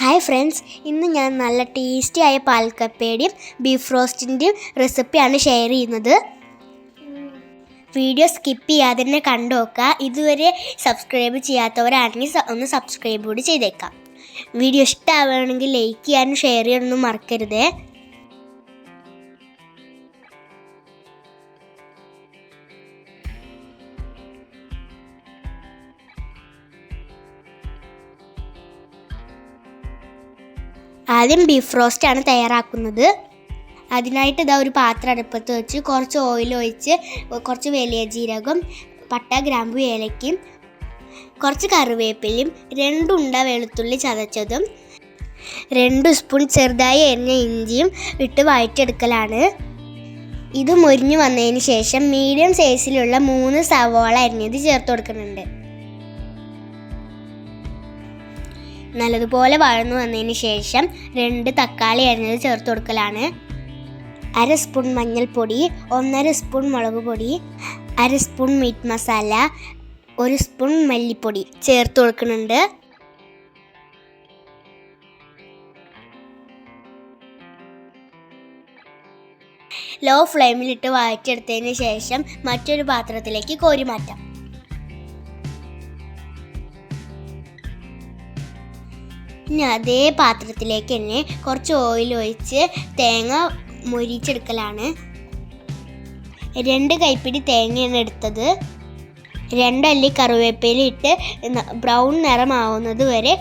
Hi friends ഇന്ന് ഞാൻ നല്ല ടേസ്റ്റി ആയ പാൽക്കപ്പയുടെയും ബീഫ് റോസ്റ്റിന്റെയും റെസിപ്പിയാണ് ഷെയർ ചെയ്യുന്നത്. വീഡിയോ സ്കിപ്പ് ചെയ്യാതെ തന്നെ കണ്ടു നോക്കുക. ഇതുവരെ സബ്സ്ക്രൈബ് ചെയ്യാത്തവരാണെങ്കിൽ ഒന്ന് സബ്സ്ക്രൈബ് കൂടി ചെയ്തേക്കാം. വീഡിയോ ഇഷ്ടമാവുകയാണെങ്കിൽ ലൈക്ക് ചെയ്യാനും ഷെയർ ചെയ്യാനൊന്നും മറക്കരുതേ. ആദ്യം ബീഫ് ആണ് തയ്യാറാക്കുന്നത്. അതിനായിട്ട് ഇതാ ഒരു പാത്രം അടുപ്പത്ത് വെച്ച് കുറച്ച് ഓയിൽ ഒഴിച്ച് കുറച്ച് വലിയ ജീരകം പട്ട ഗ്രാമ്പു ഏലയ്ക്കും കുറച്ച് കറിവേപ്പിലയും രണ്ടുണ്ട വെളുത്തുള്ളി ചതച്ചതും രണ്ട് സ്പൂൺ ചെറുതായി എണ്ണ ഇഞ്ചിയും ഇട്ട് വഴറ്റെടുക്കലാണ് ഇത് മുരിഞ്ഞു വന്നതിന് ശേഷം മീഡിയം സൈസിലുള്ള മൂന്ന് സവോള അരിഞ്ഞത് ചേർത്ത് കൊടുക്കുന്നുണ്ട്. നല്ലതുപോലെ വഴന്നു വന്നതിന് ശേഷം രണ്ട് തക്കാളി അരിഞ്ഞത് ചേർത്ത് കൊടുക്കലാണ്. അര സ്പൂൺ മഞ്ഞൾപ്പൊടി ഒന്നര സ്പൂൺ മുളക് പൊടി അര സ്പൂൺ മീറ്റ് മസാല ഒരു സ്പൂൺ മല്ലിപ്പൊടി ചേർത്ത് കൊടുക്കുന്നുണ്ട്. ലോ ഫ്ലെയിമിലിട്ട് വഴറ്റിയെടുത്തതിന് ശേഷം മറ്റൊരു പാത്രത്തിലേക്ക് കോരി മാറ്റാം. ഇനി അതേ പാത്രത്തിലേക്ക് തന്നെ കുറച്ച് ഓയിൽ ഒഴിച്ച് തേങ്ങ മൊരിച്ചെടുക്കലാണ്. രണ്ട് കൈപ്പിടി തേങ്ങയാണ് എടുത്തത്. രണ്ടല്ലി കറിവേപ്പില ഇട്ട് ബ്രൗൺ നിറമാവുന്നത് വരെ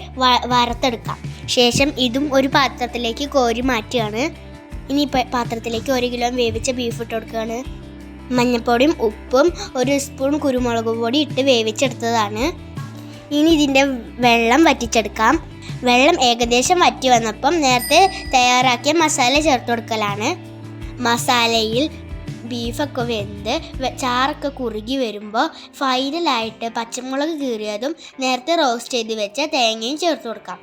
വറുത്തെടുക്കാം. ശേഷം ഇതും ഒരു പാത്രത്തിലേക്ക് കോരി മാറ്റുകയാണ്. ഇനി പാത്രത്തിലേക്ക് ഒരു കിലോ വേവിച്ച ബീഫ് ഇട്ട് കൊടുക്കുകയാണ്. മഞ്ഞൾപ്പൊടിയും ഉപ്പും ഒരു സ്പൂൺ കുരുമുളക് പൊടി ഇട്ട് വേവിച്ചെടുത്തതാണ്. ഇനി ഇതിന്റെ വെള്ളം വറ്റിച്ചെടുക്കാം. വെള്ളം ഏകദേശം വറ്റി വന്നപ്പം നേരത്തെ തയ്യാറാക്കിയ മസാല ചേർത്ത് കൊടുക്കലാണ്. മസാലയിൽ ബീഫൊക്കെ വെന്ത് ചാറൊക്കെ കുറുകി വരുമ്പോൾ ഫൈനലായിട്ട് പച്ചമുളക് കീറിയതും നേരത്തെ റോസ്റ്റ് ചെയ്ത് വെച്ച തേങ്ങയും ചേർത്ത് കൊടുക്കാം.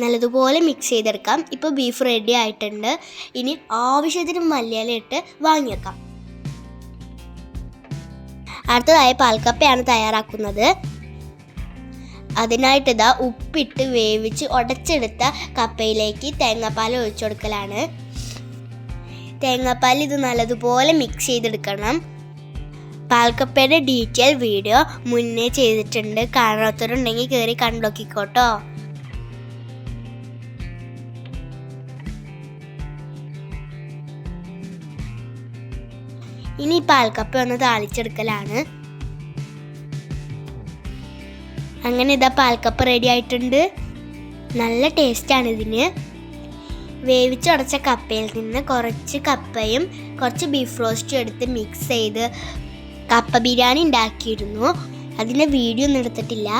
നല്ലതുപോലെ മിക്സ് ചെയ്തെടുക്കാം. ഇപ്പോൾ ബീഫ് റെഡി ആയിട്ടുണ്ട്. ഇനി ആവശ്യത്തിന് മല്ലിയില ഇട്ട് വാങ്ങിയേക്കാം അടുത്തതായി പാൽക്കപ്പയാണ് തയ്യാറാക്കുന്നത്. അതിനായിട്ട് ഇതാ ഉപ്പിട്ട് വേവിച്ച് ഉടച്ചെടുത്ത കപ്പയിലേക്ക് തേങ്ങാപ്പാൽ ഒഴിച്ചു കൊടുക്കലാണ്. തേങ്ങാപ്പാൽ ഇത് നല്ലതുപോലെ മിക്സ് ചെയ്തെടുക്കണം. പാൽക്കപ്പയുടെ ഡീറ്റെയിൽ വീഡിയോ മുന്നേ ചെയ്തിട്ടുണ്ട്. കാണാത്തവരുണ്ടെങ്കിൽ കയറി കണ്ടോക്കിക്കോട്ടോ ഇനി പാൽക്കപ്പ ഒന്ന് താളിച്ചെടുക്കലാണ്. അങ്ങനെ ഇതാ പാൽക്കപ്പ് റെഡി ആയിട്ടുണ്ട്. നല്ല ടേസ്റ്റാണ് ഇതിന്. വേവിച്ചുടച്ച കപ്പയിൽ നിന്ന് കുറച്ച് കപ്പയും കുറച്ച് ബീഫ് റോസ്റ്റും എടുത്ത് മിക്സ് ചെയ്ത് കപ്പ ബിരിയാണി ഉണ്ടാക്കിയിരുന്നു. അതിന്റെ വീഡിയോ ഒന്നും എടുത്തിട്ടില്ല.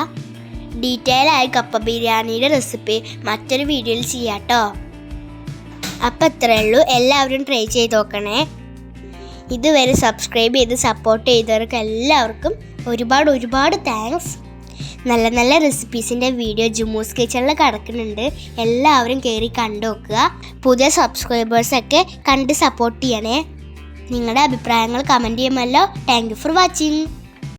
ഡീറ്റെയിൽ ആയി കപ്പ ബിരിയാണിയുടെ റെസിപ്പി മറ്റൊരു വീഡിയോയിൽ ചെയ്യാട്ടോ. അപ്പം അത്രയേ ഉള്ളൂ. എല്ലാവരും ട്രൈ ചെയ്ത് നോക്കണേ. ഇതുവരെ സബ്സ്ക്രൈബ് ചെയ്ത് സപ്പോർട്ട് ചെയ്തവർക്ക് എല്ലാവർക്കും ഒരുപാട് ഒരുപാട് താങ്ക്സ് നല്ല നല്ല റെസിപ്പീസിന്റെ വീഡിയോ ജുമൂസ് കിച്ചണിൽ കിടക്കുന്നുണ്ട്. എല്ലാവരും കയറി കണ്ടു നോക്കുക പുതിയ സബ്സ്ക്രൈബേഴ്സൊക്കെ കണ്ട് സപ്പോർട്ട് ചെയ്യണേ. നിങ്ങളുടെ അഭിപ്രായങ്ങൾ കമന്റ് ചെയ്യുമല്ലോ. Thank you for watching